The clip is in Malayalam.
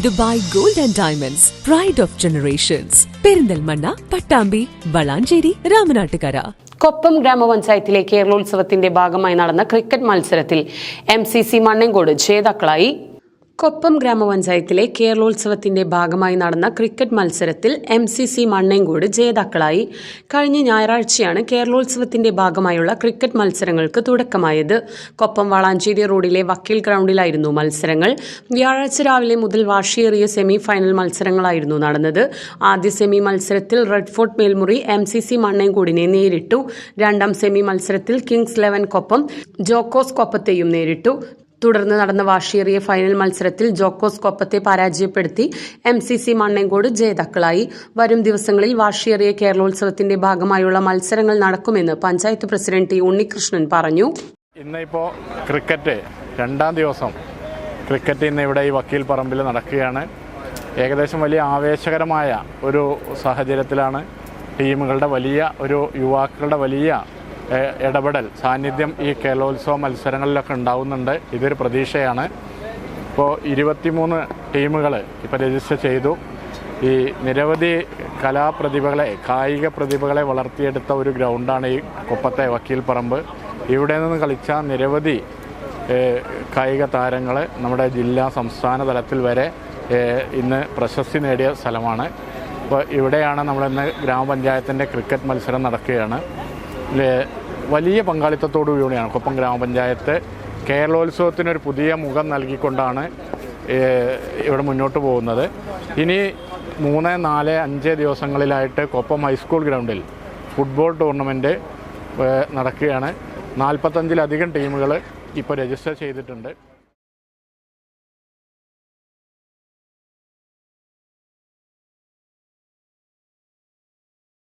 Dubai gold and diamonds pride of generations Perinthalmanna Pattambi Valanchery Ramanattukara. Koppam ഗ്രാമപഞ്ചായത്തിലെ കേരളോത്സവത്തിന്റെ ഭാഗമായി നടന്ന ക്രിക്കറ്റ് മത്സരത്തിൽ എം സി സി മണ്ണങ്കോട് ജേതാക്കളായി കൊപ്പം ഗ്രാമപഞ്ചായത്തിലെ കേരളോത്സവത്തിന്റെ ഭാഗമായി നടന്ന ക്രിക്കറ്റ് മത്സരത്തിൽ എം സി സി മണ്ണേങ്കോട് ജേതാക്കളായി. കഴിഞ്ഞ ഞായറാഴ്ചയാണ് കേരളോത്സവത്തിന്റെ ഭാഗമായുള്ള ക്രിക്കറ്റ് മത്സരങ്ങൾക്ക് തുടക്കമായത്. കൊപ്പം വളാഞ്ചേരി റോഡിലെ വക്കീൽ ഗ്രൗണ്ടിലായിരുന്നു മത്സരങ്ങൾ. വ്യാഴാഴ്ച രാവിലെ മുതൽ വാശിയേറിയ സെമി ഫൈനൽ മത്സരങ്ങളായിരുന്നു നടന്നത്. ആദ്യ സെമി മത്സരത്തിൽ red fort Melmuri M C C മണ്ണേങ്കോടിനെ നേരിട്ടു. രണ്ടാം സെമി മത്സരത്തിൽ കിങ്സ് ലെവൻ കൊപ്പം ജോക്കോസ് കൊപ്പത്തെയും നേരിട്ടു. തുടർന്ന് നടന്ന വാശിയേറിയ ഫൈനൽ മത്സരത്തിൽ ജോക്കോസ് കൊപ്പത്തെ പരാജയപ്പെടുത്തി എം സി സി മണ്ണേങ്കോട് ജേതാക്കളായി. വരും ദിവസങ്ങളിൽ വാശിയേറിയ കേരളോത്സവത്തിന്റെ ഭാഗമായുള്ള മത്സരങ്ങൾ നടക്കുമെന്ന് പഞ്ചായത്ത് പ്രസിഡന്റ് ടി ഉണ്ണികൃഷ്ണൻ പറഞ്ഞു. ഇന്നിപ്പോൾ ക്രിക്കറ്റ് രണ്ടാം ദിവസം ക്രിക്കറ്റ് ഇന്ന് ഇവിടെ ഈ വക്കീൽ പറമ്പിൽ നടക്കുകയാണ്. ഏകദേശം വലിയ ആവേശകരമായ ഒരു സാഹചര്യത്തിലാണ് ടീമുകളുടെ വലിയ ഒരു യുവാക്കളുടെ വലിയ ഇടപെടൽ സാന്നിധ്യം ഈ കേരളോത്സവ മത്സരങ്ങളിലൊക്കെ ഉണ്ടാവുന്നുണ്ട്. ഇതൊരു പ്രതീക്ഷയാണ്. ഇപ്പോൾ ഇരുപത്തിമൂന്ന് ടീമുകൾ ഇപ്പോൾ രജിസ്റ്റർ ചെയ്തു. ഈ നിരവധി കലാപ്രതിഭകളെ കായിക പ്രതിഭകളെ വളർത്തിയെടുത്ത ഒരു ഗ്രൗണ്ടാണ് ഈ കുപ്പത്തെ വക്കീൽ പറമ്പ്. ഇവിടെ നിന്ന് കളിച്ച നിരവധി കായിക താരങ്ങൾ നമ്മുടെ ജില്ലാ സംസ്ഥാന തലത്തിൽ വരെ ഇന്ന് പ്രശസ്തി നേടിയ സ്ഥലമാണ്. അപ്പോൾ ഇവിടെയാണ് നമ്മളിന്ന് ഗ്രാമപഞ്ചായത്തിന്റെ ക്രിക്കറ്റ് മത്സരം നടക്കുകയാണ്. വലിയ പങ്കാളിത്തത്തോടു കൂടിയാണ് കൊപ്പം ഗ്രാമപഞ്ചായത്ത്. കേരളോത്സവത്തിനൊരു പുതിയ മുഖം നൽകിക്കൊണ്ടാണ് ഇവിടെ മുന്നോട്ട് പോകുന്നത്. ഇനി മൂന്ന് നാല് അഞ്ച് ദിവസങ്ങളിലായിട്ട് കൊപ്പം ഹൈസ്കൂൾ ഗ്രൗണ്ടിൽ ഫുട്ബോൾ ടൂർണമെന്റ് നടക്കുകയാണ്. നാൽപ്പത്തഞ്ചിലധികം ടീമുകൾ ഇപ്പോൾ രജിസ്റ്റർ ചെയ്തിട്ടുണ്ട്.